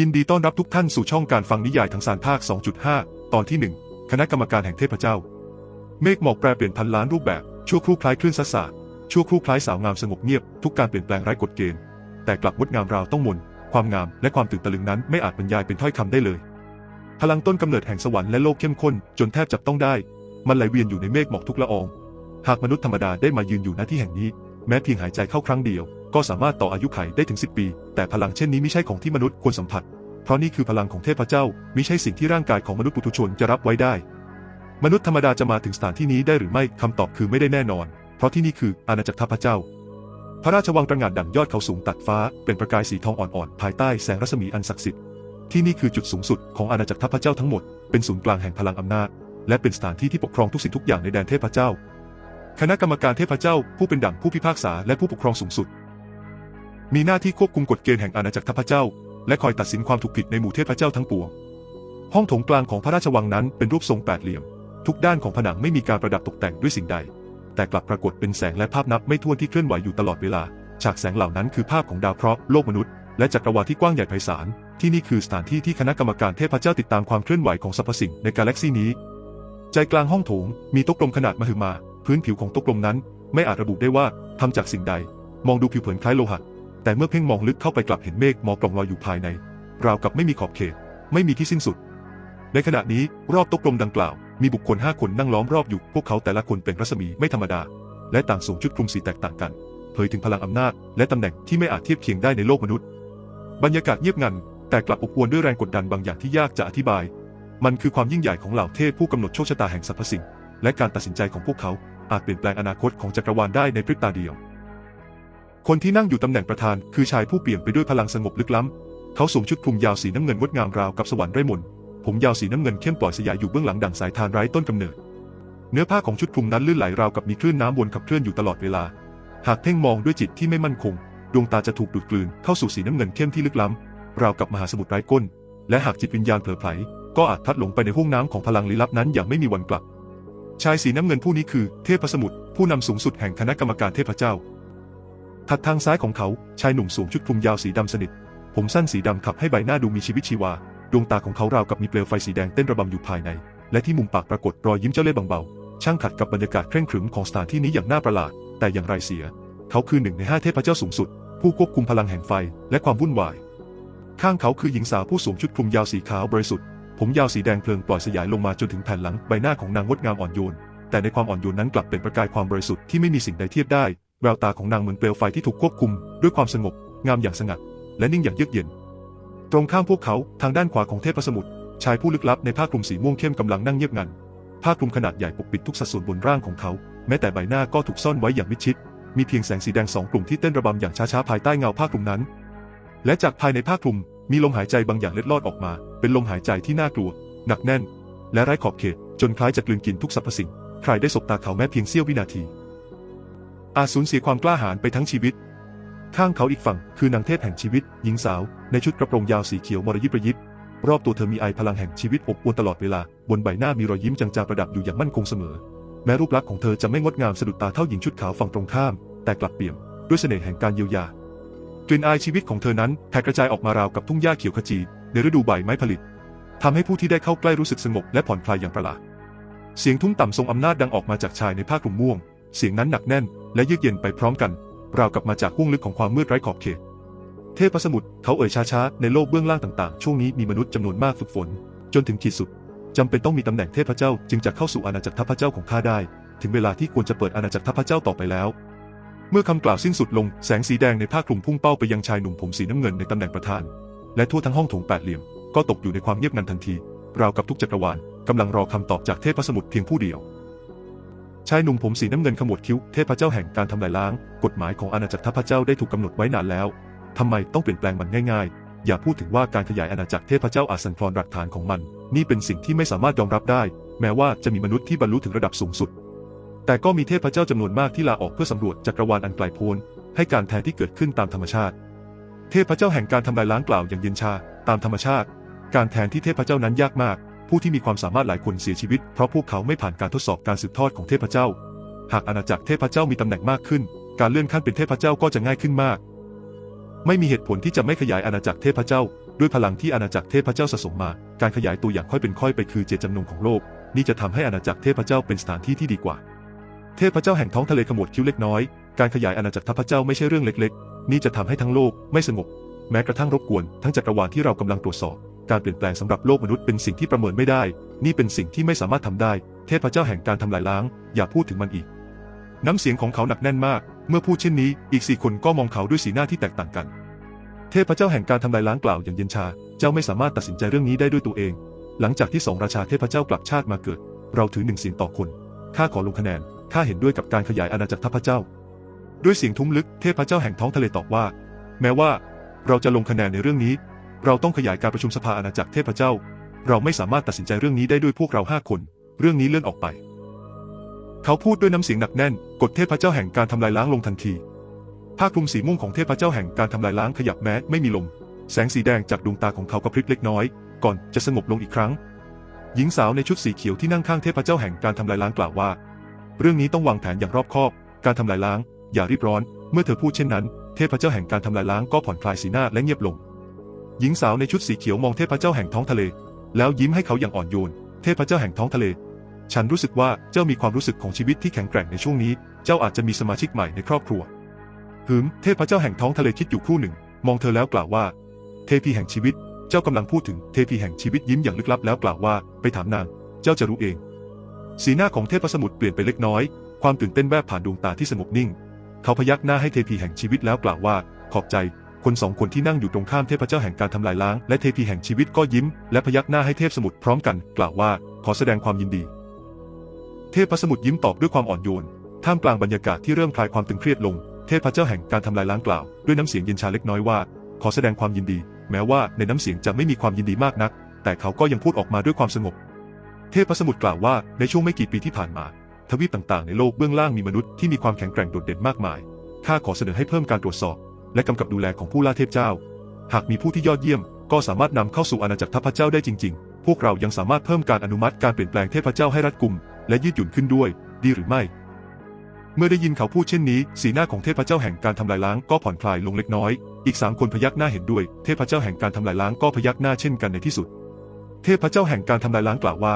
ยินดีต้อนรับทุกท่านสู่ช่องการฟังนิยายทั้งสารภาค 2.5 ตอนที่ 1 คณะกรรมการแห่งเทพเจ้า เมฆหมอกแปรเปลี่ยนพันล้านรูปแบบ ชั่วครู่คล้ายคลื่นซัดสาดชั่วครู่คล้ายสาวงามสงบเงียบ ทุกการเปลี่ยนแปลงไร้กฎเกณฑ์ แต่กลับงดงามราวต้องมนต์ความงามและความตื่นตะลึงนั้นไม่อาจบรรยายเป็นถ้อยคำได้เลย พลังต้นกำเนิดแห่งสวรรค์และโลกเข้มข้น จนแทบจับต้องได้ มันไหลเวียนอยู่ในเมฆหมอกทุกละออง หากมนุษย์ธรรมดาได้มายืนอยู่ณที่แห่งนี้ แม้เพียงหายใจเข้าครั้งเดียว ก็สามารถต่ออายุไขได้ถึง 10 ปี แต่พลังเช่นนี้ไม่ใช่ของที่มนุษย์ควรสัมผัส เพราะนี่คือพลังของเทพเจ้ามิใช่สิ่งที่ร่างกายของมนุษย์ปุถุชนจะรับไว้ได้ มนุษย์ธรรมดาจะมาถึงสถานที่นี้ได้หรือไม่คำตอบคือไม่ได้แน่นอน เพราะที่นี่คืออาณาจักรทัพเจ้า พระราชวังตระงานดั่งยอดเขาสูงตัดฟ้า เป็นประกายสีทองอ่อนๆภายใต้แสงรัศมีอันศักดิ์สิทธิ์ที่นี่คือจุดสูงสุดของอาณาจักรทัพเจ้าทั้งหมดเป็นศูนย์กลางแห่งพลังอำนาจ และเป็นสถานที่ที่ปกครองทุกสิ่งทุกอย่างในแดนเทพเจ้าคณะกรรมการเทพเจ้าผู้เป็นดั่งผู้พิพากษาและผู้ปกครองสูงสุด มีหน้าที่ควบคุมกฎเกณฑ์แห่งอาณาจักรทัพเจ้า และคอยตัดสินความถูกผิดในหมู่เทพเจ้าทั้งปวง ห้องโถงกลางของพระราชวังนั้นเป็นรูปทรงแปดเหลี่ยม ทุกด้านของผนังไม่มีการประดับตกแต่งด้วยสิ่งใด แต่กลับปรากฏเป็นแสงและภาพนับไม่ถ้วนที่เคลื่อนไหวอยู่ตลอดเวลา ฉากแสงเหล่านั้นคือภาพของดาวเคราะห์โลกมนุษย์ และจักรวาลที่กว้างใหญ่ไพศาล ที่นี่คือสถานที่ที่คณะกรรมการเทพเจ้าติดตามความเคลื่อนไหวของสรรพสิ่งในกาแล็กซีนี้ ใจกลางห้องโถงมีโต๊ะกลมขนาดมหึมา พื้นผิวของโต๊ะกลมนั้น ไม่อาจระบุได้ว่าทำจากสิ่งใด มองดูผิวเผินคล้ายโลหะ แต่เมื่อเพ่งมองลึกเข้าไปกลับเห็นเมฆหมอกกล่องลอยอยู่ภายใน ราวกับไม่มีขอบเขต ไม่มีที่สิ้นสุด ในขณะนี้รอบโต๊ะกลมดังกล่าว มีบุคคลห้าคนนั่งล้อมรอบอยู่ พวกเขาแต่ละคนเป็นรัศมีไม่ธรรมดา และต่างสวมชุดคลุมสีแตกต่างกัน เผยถึงพลังอำนาจ และตำแหน่งที่ไม่อาจเทียบเคียงได้ในโลกมนุษย์ บรรยากาศเงียบงัน แต่กลับอบอวลด้วยแรงกดดันบางอย่างที่ยากจะอธิบาย มันคือความยิ่งใหญ่ของเหล่าเทพผู้กำหนดโชคชะตาแห่งสรรพสิ่ง และการตัดสินใจของพวกเขาอาจเปลี่ยนแปลงอนาคตของจักรวาลได้ในพริบตาเดียว คนที่นั่งอยู่ตำแหน่งประธานคือชายผู้เปี่ยมไปด้วยพลังสงบลึกล้ำ เขาสวมชุดคลุมยาวสีน้ำเงินงดงามราวกับสวรรค์ไร้มนผมยาวสีน้ำเงินเข้มปล่อยสยายอยู่เบื้องหลังดั่งสายทานไร้ต้นกำเนิด เนื้อผ้าของชุดคลุมนั้นลื่นไหลราวกับมีคลื่นน้ำวนขับเคลื่อนอยู่ตลอดเวลา หากเพ่งมองด้วยจิตที่ไม่มั่นคง ดวงตาจะถูกดูดกลืนเข้าสู่สีน้ำเงินเข้มที่ลึกล้ำ ราวกับมหาสมุทรไร้ก้น และหากจิตวิญญาณเผลอไผลก็อาจพัดหลงไปในห้วงน้ำของพลังลี้ลับนั้นอย่างไม่มีวันกลับ ชายสีน้ำเงินผู้นี้คือ เทพสมุทรผู้นำสูงสุดแห่งคณะกรรมการเทพเจ้า ถัดทางซ้ายของเขาชายหนุ่มสวมชุดคลุมยาวสีดำสนิท ผมสั้นสีดำขับให้ใบหน้าดูมีชีวิตชีวา ดวงตาของเขาราวกับมีเปลวไฟสีแดงเต้นระบำอยู่ภายใน และที่มุมปากปรากฏรอยยิ้มเจ้าเล่ห์บางเบาช่างขัดกับบรรยากาศเคร่งขรึมของสถานที่นี้อย่างน่าประหลาด แต่อย่างไรเสีย เขาคือหนึ่งในห้าเทพเจ้าสูงสุด ผู้ควบคุมพลังแห่งไฟและความวุ่นวาย ข้างเขาคือหญิงสาวผู้สวมชุดคลุมยาวสีขาวบริสุทธิ์ผมยาวสีแดงเพลิงปล่อยสยายลงมาจนถึงแผ่นหลังใบหน้าของนางงดงามอ่อนโยนแต่ในความอ่อนโยนนั้นกลับเป็นประกายความบริสุทธิ์ที่ไม่มีสิ่งใดเทียบได้ แววตาของนางเหมือนเปลวไฟที่ถูกควบคุมด้วยความสงบ งามอย่างสงัด และนิ่งอย่างเยือกเย็น ตรงข้ามพวกเขาทางด้านขวาของเทพสมุทรชายผู้ลึกลับในผ้าคลุมสีม่วงเข้มกำลังนั่งเงียบงันผ้าคลุมขนาดใหญ่ปกปิดทุกสัดส่วนบนร่างของเขา แม้แต่ใบหน้าก็ถูกซ่อนไว้อย่างมิดชิด มีเพียงแสงสีแดงสองกลุ่มที่เต้นระบำอย่างช้าๆภายใต้เงาผ้าคลุมนั้น และจากภายในผ้าคลุมมีลมหายใจบางอย่างเล็ดลอดออกมา เป็นลมหายใจที่น่ากลัว หนักแน่น และไร้ขอบเขต จนคล้ายจะกลืนกินทุกสรรพสิ่ง ใครได้สบตาเขาแม้เพียงเสี้ยววินาที อาจสูญเสียความกล้าหาญไปทั้งชีวิต ข้างเขาอีกฝั่งคือนางเทพแห่งชีวิต หญิงสาว ในชุดกระโปรงยาวสีเขียวมรยิบระยิบ รอบตัวเธอมีไอพลังแห่งชีวิตอบอวลตลอดเวลา บนใบหน้ามีรอยยิ้มจางๆประดับอยู่อย่างมั่นคงเสมอ แม้รูปลักษณ์ของเธอจะไม่งดงามสะดุดตาเท่าหญิงชุดขาวฝั่งตรงข้าม แต่กลับเปี่ยมด้วยเสน่ห์แห่งการเยียวยากลิ่นอายชีวิตของเธอนั้นแผ่กระจายออกมาราวกับทุ่งหญ้าเขียวขจีในฤดูใบไม้ผลิทำให้ผู้ที่ได้เข้าใกล้รู้สึกสงบและผ่อนคลายอย่างประหลาด เสียงทุ้มต่ำทรงอำนาจดังออกมาจากชายในผ้าคลุมม่วง เสียงนั้นหนักแน่นและเยือกเย็นไปพร้อมกัน ราวกับมาจากห้วงลึกของความมืดไร้ขอบเขต เทพสมุทรเขาเอ่ยช้าๆ ในโลกเบื้องล่างต่างๆ ช่วงนี้มีมนุษย์จำนวนมากฝึกฝน จนถึงขีดสุดจำเป็นต้องมีตำแหน่งเทพเจ้าจึงจะเข้าสู่อาณาจักรทัพเจ้าของข้าได้ ถึงเวลาที่ควรจะเปิดอาณาจักรทัพเจ้าต่อไปแล้ว เมื่อคำกล่าวสิ้นสุดลงแสงสีแดงในผ้าคลุมพุ่งเป้าไปยังชายหนุ่มผมสีน้ำเงินในตำแหน่งประธาน และทั่วทั้งห้องโถงแปดเหลี่ยมก็ตกอยู่ในความเงียบงันทันทีราวกับทุกจักรวาลกำลังรอคำตอบจากเทพสมุทรเพียงผู้เดียว ชายหนุ่มผมสีน้ำเงินขมวดคิ้ว เทพเจ้าแห่งการทำลายล้าง กฎหมายของอาณาจักรทัพเจ้าได้ถูกกำหนดไว้นานแล้วทำไมต้องเปลี่ยนแปลงมันง่ายๆ อย่าพูดถึงว่าการขยายอาณาจักรเทพเจ้าอาจสั่นคลอนหลักฐานของมัน นี่เป็นสิ่งที่ไม่สามารถยอมรับได้ แม้ว่าจะมีมนุษย์ที่บรรลุถึงระดับสูงสุด แต่ก็มีเทพเจ้าจำนวนมากที่ลาออกเพื่อสำรวจจักรวาลอันไกลโพ้นให้การแทนที่เกิดขึ้นตามธรรมชาติ เทพเจ้าแห่งการทำลายล้างกล่าวอย่างเย็นชา ตามธรรมชาติ การแทนที่เทพเจ้านั้นยากมาก ผู้ที่มีความสามารถหลายคนเสียชีวิต เพราะพวกเขาไม่ผ่านการทดสอบการสืบทอดของเทพเจ้า หากอาณาจักรเทพเจ้ามีตำแหน่งมากขึ้น การเลื่อนขั้นเป็นเทพเจ้าก็จะง่ายขึ้นมาก ไม่มีเหตุผลที่จะไม่ขยายอาณาจักรเทพเจ้า ด้วยพลังที่อาณาจักรเทพเจ้าสะสมมา การขยายตัวอย่างค่อยเป็นค่อยไปคือเจตจำนงของโลก นี่จะทำให้อาณาจักรเทพเจ้าเป็นสถานที่ที่ดีกว่า เทพเจ้าแห่งท้องทะเลขมวดคิ้วเล็กน้อย การขยายอาณาจักรทัพเจ้าไม่ใช่เรื่องเล็ก ๆ นี่จะทำให้ทั้งโลกไม่สงบ แม้กระทั่งรบกวนทั้งจักรวาลที่เรากำลังตรวจสอบ การเปลี่ยนแปลงสำหรับโลกมนุษย์เป็นสิ่งที่ประเมินไม่ได้ นี่เป็นสิ่งที่ไม่สามารถทำได้ เทพเจ้าแห่งการทำลายล้าง อย่าพูดถึงมันอีก น้ำเสียงของเขาหนักแน่นมาก เมื่อพูดเช่นนี้ อีกสี่คนก็มองเขาด้วยสีหน้าที่แตกต่างกัน เทพเจ้าแห่งการทำลายล้างกล่าวอย่างเย็นชา เจ้าไม่สามารถตัดสินใจเรื่องนี้ได้ด้วยตัวเอง หลังจากที่สองราชาเทพเจ้ากลับชาติมาเกิด เราถือหนึ่งเสียงต่อคน ข้าขอลงคะแนน ข้าเห็นด้วยกับการขยายอาณาจักรทัพเจ้า ด้วยเสียงทุ้มลึก เทพเจ้าแห่งท้องทะเลตอบว่า แม้ว่า เราจะลงคะแนนในเรื่องนี้ เราต้องขยายการประชุมสภาอาณาจักรเทพเจ้า เราไม่สามารถตัดสินใจเรื่องนี้ได้ด้วยพวกเราห้าคน เรื่องนี้เลื่อนออกไป เขาพูดด้วยน้ำเสียงหนักแน่นกดเทพเจ้าแห่งการทำลายล้างลงทันทีผ้าคลุมสีม่วงของเทพเจ้าแห่งการทำลายล้างขยับแม้ไม่มีลม แสงสีแดงจากดวงตาของเขากระพริบเล็กน้อย ก่อนจะสงบลงอีกครั้ง หญิงสาวในชุดสีเขียวที่นั่งข้างเทพเจ้าแห่งการทำลายล้างกล่าวว่า เรื่องนี้ต้องวางแผนอย่างรอบคอบ การทำลายล้าง อย่ารีบร้อน เมื่อเธอพูดเช่นนั้น เทพเจ้าแห่งการทำลายล้างก็ผ่อนคลายสีหน้าและเงียบลง หญิงสาวในชุดสีเขียวมองเทพเจ้าแห่งท้องทะเล แล้วยิ้มให้เขาอย่างอ่อนโยน เทพเจ้าแห่งท้องทะเล ฉันรู้สึกว่าเจ้ามีความรู้สึกของชีวิตที่แข็งแกร่งในช่วงนี้ เจ้าอาจจะมีสมาชิกใหม่ในครอบครัวหืมเทพเจ้าแห่งท้องทะเลคิดอยู่ครู่หนึ่ง มองเธอแล้วกล่าวว่า เทพีแห่งชีวิต เจ้ากำลังพูดถึงเทพีแห่งชีวิตยิ้มอย่างลึกลับแล้วกล่าวว่า ไปถามนาง เจ้าจะรู้เอง สีหน้าของเทพสมุทรเปลี่ยนไปเล็กน้อย ความตื่นเต้นแวบผ่านดวงตาที่สงบนิ่ง เขาพยักหน้าให้เทพีแห่งชีวิตแล้วกล่าวว่า ขอบใจ คนสองคนที่นั่งอยู่ตรงข้ามเทพเจ้าแห่งการทำลายล้าง และเทพีแห่งชีวิตก็ยิ้ม และพยักหน้าให้เทพสมุทรพร้อมกัน กล่าวว่าขอแสดงความยินดี เทพสมุทรยิ้มตอบด้วยความอ่อนโยน ท่ามกลางบรรยากาศที่เริ่มคลายความตึงเครียดลง เทพเจ้าแห่งการทำลายล้างกล่าว ด้วยน้ำเสียงเย็นชาเล็กน้อยว่า ขอแสดงความยินดี แม้ว่าในน้ำเสียงจะไม่มีความยินดีมากนัก แต่เขาก็ยังพูดออกมาด้วยความสงบ เทพสมุทรกล่าวว่าในช่วงไม่กี่ปีที่ผ่านมา ทวีปต่างๆ ในโลกเบื้องล่างมีมนุษย์ที่มีความแข็งแกร่งโดดเด่นมากมายข้าขอเสนอให้เพิ่มการตรวจสอบ และกำกับดูแลของผู้ล่าเทพเจ้า หากมีผู้ที่ยอดเยี่ยม ก็สามารถนำเข้าสู่อาณาจักรทัพเจ้าได้จริง ๆ พวกเรายังสามารถเพิ่มการอนุมัติการเปลี่ยนแปลงเทพเจ้าให้รัดกุม และยืดหยุ่นขึ้นด้วย ดีหรือไม่ เมื่อได้ยินเขาพูดเช่นนี้ สีหน้าของเทพเจ้าแห่งการทำลายล้างก็ผ่อนคลายลงเล็กน้อย อีกสามคนพยักหน้าเห็นด้วย เทพเจ้าแห่งการทำลายล้างก็พยักหน้าเช่นกันในที่สุด เทพเจ้าแห่งการทำลายล้างกล่าวว่า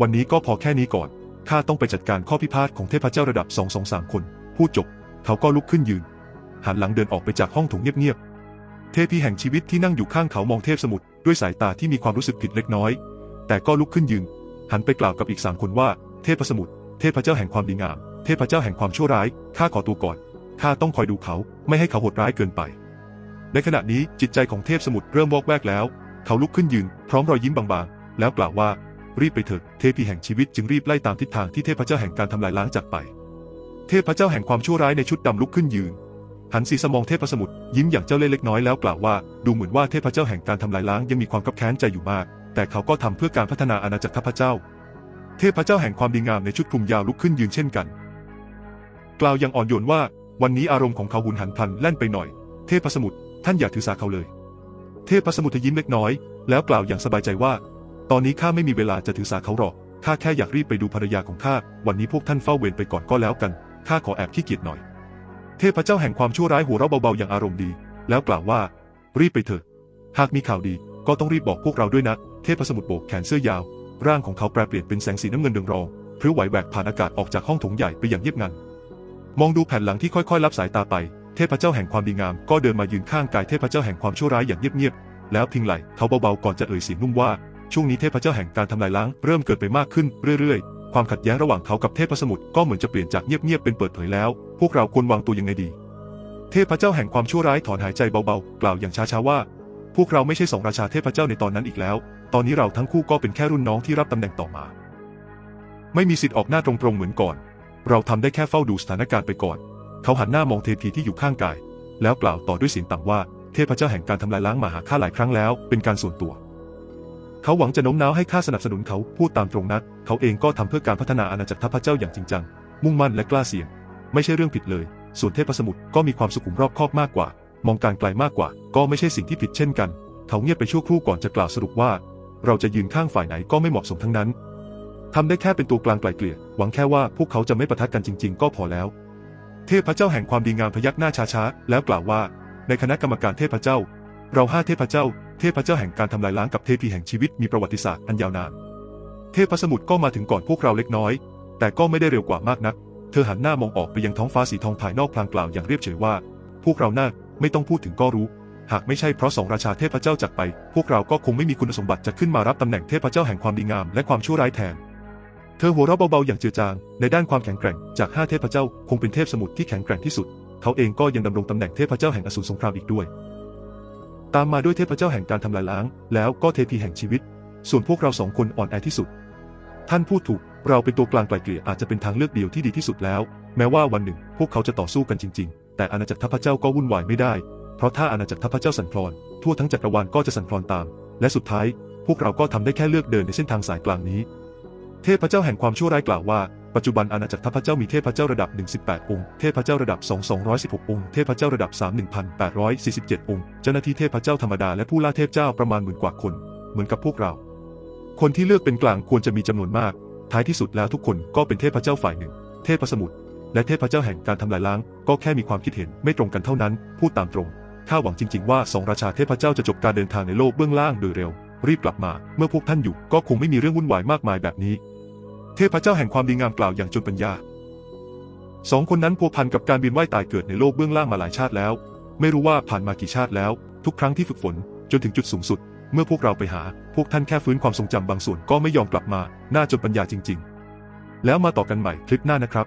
วันนี้ก็พอแค่นี้ก่อนข้าต้องไปจัดการข้อพิพาทของเทพเจ้าระดับสองสองสามคน พูดจบ เขาก็ลุกขึ้นยืน หันหลังเดินออกไปจากห้องโถงเงียบๆ เทพีแห่งชีวิตที่นั่งอยู่ข้างเขามองเทพสมุทรด้วยสายตาที่มีความรู้สึกผิดเล็กน้อย แต่ก็ลุกขึ้นยืน หันไปกล่าวกับอีกสามคนว่า เทพสมุทร เทพเจ้าแห่งความดีงาม เทพเจ้าแห่งความชั่วร้าย ข้าขอตัวก่อน ข้าต้องคอยดูเขา ไม่ให้เขาโหดร้ายเกินไป ในขณะนี้จิตใจของเทพสมุทรเริ่มวอกแวกแล้ว เขาลุกขึ้นยืน พร้อมรอยยิ้มบางๆ แล้วกล่าวว่า รีบไปเถิด เทพีแห่งชีวิตจึงรีบไล่ตามทิศทางที่เทพเจ้าแห่งการทำลายล้างจากไป เทพเจ้าแห่งความชั่วร้ายในชุดดำลุกขึ้นยืน หันศีรษะมองเทพสมุทรยิ้มอย่างเจ้าเล่ห์เล็กน้อยแล้วกล่าวว่า ดูเหมือนว่าเทพเจ้าแห่งการทำลายล้างยังมีความคับแค้นใจอยู่มาก แต่เขาก็ทำเพื่อการพัฒนาอาณาจักรทัพเจ้า เทพเจ้าแห่งความดีงามในชุดคลุมยาวลุกขึ้นยืนเช่นกัน กล่าวอย่างอ่อนโยนว่า วันนี้อารมณ์ของเขาหุนหันพลันแล่นไปหน่อย เทพสมุทรท่านอย่าถือสาเขาเลย เทพสมุทรยิ้มเล็กน้อย แล้วกล่าวอย่างสบายใจว่า ตอนนี้ข้าไม่มีเวลาจะถือสาเขาหรอกข้าแค่อยากรีบไปดูภรรยาของข้าวันนี้พวกท่านเฝ้าเวรไปก่อนก็แล้วกันข้าขอแอบขี้เกียจหน่อย เทพเจ้าแห่งความชั่วร้ายหัวเราะเบาๆอย่างอารมณ์ดี แล้วกล่าวว่า รีบไปเถอะ หากมีข่าวดีก็ต้องรีบบอกพวกเราด้วยนะ เทพสมุทรโบกแขนเสื้อยาว ร่างของเขาแปรเปลี่ยนเป็นแสงสีน้ำเงินเรืองรองพริ้วไหวแหวกผ่านอากาศออกจากห้องถงใหญ่ไปอย่างเงียบงัน มองดูแผ่นหลังที่ค่อยๆ รับสายตาไป เทพเจ้าแห่งความดีงามก็เดินมายืนข้างกายเทพเจ้าแห่งความชั่วร้ายอย่างเงียบๆ แล้วพิงไหลเขาเบาๆ ก่อนจะเอ่ยเสียงนุ่มว่า ช่วงนี้เทพเจ้าแห่งการทำลายล้างเริ่มเกิดไปมากขึ้นเรื่อยๆ ความขัดแย้งระหว่างเขากับเทพสมุทรก็เหมือนจะเปลี่ยนจากเงียบๆเป็นเปิดเผยแล้ว พวกเราควรวางตัวยังไงดี เทพเจ้าแห่งความชั่วร้ายถอนหายใจเบาๆ กล่าวอย่างช้าๆว่า พวกเราไม่ใช่สองราชาเทพเจ้าในตอนนั้นอีกแล้ว ตอนนี้เราทั้งคู่ก็เป็นแค่รุ่นน้องที่รับตำแหน่งต่อมา ไม่มีสิทธิ์ออกหน้าตรงๆเหมือนก่อน เราทำได้แค่เฝ้าดูสถานการณ์ไปก่อน เขาหันหน้ามองเทพีที่อยู่ข้างกาย แล้วกล่าวต่อด้วยเสียงต่ำว่า เทพเจ้าแห่งการทำลายล้างมาหาข้าหลายครั้งแล้ว เป็นการส่วนตัว เขาหวังจะโน้มน้าวให้ข้าสนับสนุนเขาพูดตามตรงนัก เขาเองก็ทำเพื่อการพัฒนาอาณาจักรทัพเจ้าอย่างจริงจัง มุ่งมั่นและกล้าเสี่ยง ไม่ใช่เรื่องผิดเลย ส่วนเทพสมุทรก็มีความสุขุมรอบคอบมากกว่า มองการไกลมากกว่า ก็ไม่ใช่สิ่งที่ผิดเช่นกัน เขาเงียบไปชั่วครู่ก่อนจะกล่าวสรุปว่า เราจะยืนข้างฝ่ายไหนก็ไม่เหมาะสมทั้งนั้นทำได้แค่เป็นตัวกลางไกลเกลี่ย หวังแค่ว่าพวกเขาจะไม่ประทะกันจริง ๆ ก็พอแล้ว เทพเจ้าแห่งความดีงามพยักหน้าช้าๆแล้วกล่าวว่า ในคณะกรรมการเทพเจ้า เราห้าเทพเจ้า เทพเจ้าแห่งการทำลายล้างกับเทพีแห่งชีวิตมีประวัติศาสตร์อันยาวนาน เทพสมุทรก็มาถึงก่อนพวกเราเล็กน้อย แต่ก็ไม่ได้เร็วกว่ามากนัก เธอหันหน้ามองออกไปยังท้องฟ้าสีทองภายนอกพลางกล่าวอย่างเรียบเฉยว่า พวกเราน่าไม่ต้องพูดถึงก็รู้ หากไม่ใช่เพราะสองราชาเทพเจ้าจากไป พวกเราก็คงไม่มีคุณสมบัติจะขึ้นมารับตำแหน่งเทพเจ้าแห่งความดีงามและความชั่วร้ายแทน เธอหัวเราะเบาๆอย่างเจือจาง ในด้านความแข็งแกร่งจากห้าเทพเจ้าคงเป็นเทพสมุทรที่แข็งแกร่งที่สุด เขาเองก็ยังดำรงตำแหน่งเทพเจ้าแห่งอสูรสงครามอีกด้วย ตามมาด้วยเทพเจ้าแห่งการทำลายล้าง แล้วก็เทพีแห่งชีวิต ส่วนพวกเราสองคนอ่อนแอที่สุด ท่านพูดถูก เราเป็นตัวกลางไกลเกลี่ยอาจจะเป็นทางเลือกเดียวที่ดีที่สุดแล้ว แม้ว่าวันหนึ่ง พวกเขาจะต่อสู้กันจริง ๆ แต่อาณาจักรทัพเจ้าก็วุ่นวายไม่ได้ เพราะถ้าอาณาจักรทัพเจ้าสั่นคลอน ทั่วทั้งจักรวาลก็จะสั่นคลอนตาม และสุดท้าย พวกเราก็ทำได้แค่เลือกเดินในเส้นทางสายกลางนี้ เทพเจ้าแห่งความชั่วร้ายกล่าวว่า ปัจจุบันอาณาจักรทัพเจ้ามีเทพเจ้าระดับ 118 องค์ เทพเจ้าระดับ 2 216 องค์ เทพเจ้าระดับ 3 1847 องค์ เจ้าหน้าที่เทพเจ้าธรรมดาและผู้ล่าเทพเจ้าประมาณหมื่นกว่าคน เหมือนกับพวกเรา คนที่เลือกเป็นกลางควรจะมีจำนวนมาก ท้ายที่สุดแล้วทุกคนก็เป็นเทพเจ้าฝ่ายหนึ่ง เทพสมุทรและเทพเจ้าแห่งการทำลายล้าง ก็แค่มีความคิดเห็นไม่ตรงกันเท่านั้น พูดตามตรง ข้าหวังจริง ๆ ว่าสองราชาเทพเจ้าจะจบการเดินทางในโลกเบื้องล่างโดยเร็ว รีบกลับมา เมื่อพวกท่านอยู่ก็คงไม่มีเรื่องวุ่นวายมากมายแบบนี้ เทพเจ้าแห่งความดีงามกล่าวอย่างจนปัญญาสองคนนั้นพัวพันกับการบินว่ายตายเกิดในโลกเบื้องล่างมาหลายชาติแล้ว ไม่รู้ว่าผ่านมากี่ชาติแล้ว ทุกครั้งที่ฝึกฝนจนถึงจุดสูงสุด เมื่อพวกเราไปหา พวกท่านแค่ฟื้นความทรงจำบางส่วนก็ไม่ยอมกลับมา น่าจนปัญญาจริง ๆ แล้วมาต่อกันใหม่คลิปหน้านะครับ